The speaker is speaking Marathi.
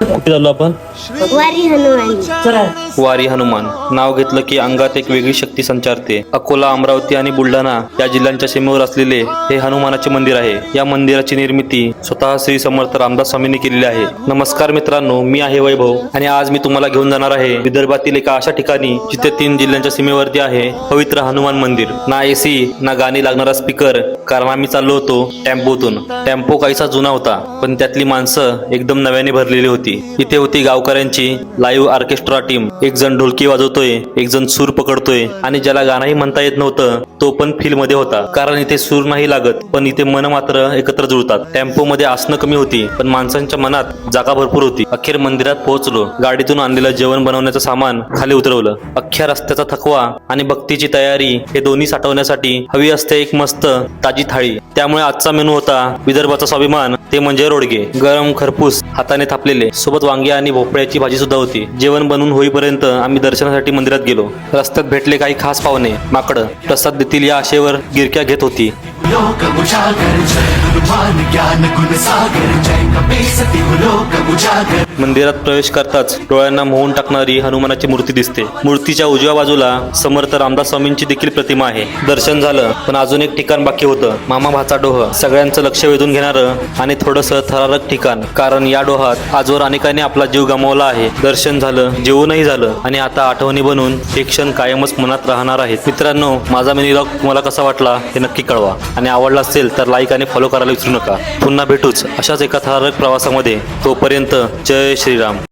कुठे झालो आपण? वारी हनुमानी. वारी हनुमान. नाव घेतलं की अंगात एक वेगळी शक्ती संचारते. अकोला अमरावती आणि बुलढाणा या जिल्ह्यांच्या सीमेवर असलेले हे हनुमानाचे मंदिर आहे. या मंदिराची निर्मिती स्वतः श्री समर्थ रामदास स्वामींनी केलेली आहे. नमस्कार मित्रांनो मी आहे वैभव आणि आज मी तुम्हाला घेऊन जाणार आहे विदर्भातील एका अशा ठिकाणी जिथे तीन जिल्ह्यांच्या सीमेवरती आहे पवित्र हनुमान मंदिर. ना एसी ना गाणी लागणारा स्पीकर. कारण आम्ही चाललो होतो टेम्पोतून. टेम्पो काहीसा जुना होता पण त्यातली माणसं एकदम नव्याने भरलेली होती. इथे होती गावकऱ्यांची लाईव्ह ऑर्केस्ट्रा टीम. एक जण ढोलकी वाजवतोय एक जण सूर पकडतोय आणि ज्याला गाणंही म्हणता येत नव्हतं तो पण फील मध्ये होता. कारण इथे सूर नाही लागत पण इथे मन मात्र एकत्र जुळतात. टेम्पो मध्ये आसनं कमी होती पण माणसांच्या मनात जागा भरपूर होती. अखेर मंदिरात पोहोचलो. गाडीतून आणलेलं जेवण बनवण्याचं सामान खाली उतरवलं. अख्ख्या रस्त्याचा थकवा आणि भक्तीची तयारी हे दोन्ही साठवण्यासाठी हवी असते एक मस्त ताजी थाळी. त्यामुळे आजचा मेनू होता विदर्भाचा स्वाभिमान ते म्हणजे रोडगे. गरम खरपूस हाताने थापलेले सोबत वांगे आणि भोपळ्याची भाजी सुद्धा होती. जेवण बनवून होईपर्यंत आम्ही दर्शनासाठी मंदिरात गेलो. रस्त्यात भेटले काही खास पाहुणे माकडं. प्रसाद देतील या आशेवर गिरक्या घेत होती. मंदिरात प्रवेश करताच डोळ्यांना मोहून टाकणारी हनुमानाची मूर्ती दिसते. मूर्तीच्या उजव्या बाजूला समर्थ रामदास स्वामींची देखील प्रतिमा आहे. दर्शन झालं पण अजून एक ठिकाण बाकी होतं. मामा भाचा डोह. सगळ्यांचं लक्ष वेधून घेणारं आणि थोडंसं थरारक ठिकाण. कारण या डोहात आजवर अनेकांनी आपला जीव गमावला आहे. दर्शन झालं जेवणही झालं आणि आता आठवणी बनून हे क्षण कायमच मनात राहणार आहेत. मित्रांनो माझा मिनी लॉग तुम्हाला कसा वाटला हे नक्की कळवा. आणि आवडला असेल तर लाईक आणि फॉलो करायला विसरू नका. पुन्हा भेटूच अशाच एका थरारक प्रवासामध्ये. तोपर्यंत तोपर्यंत जय श्रीराम.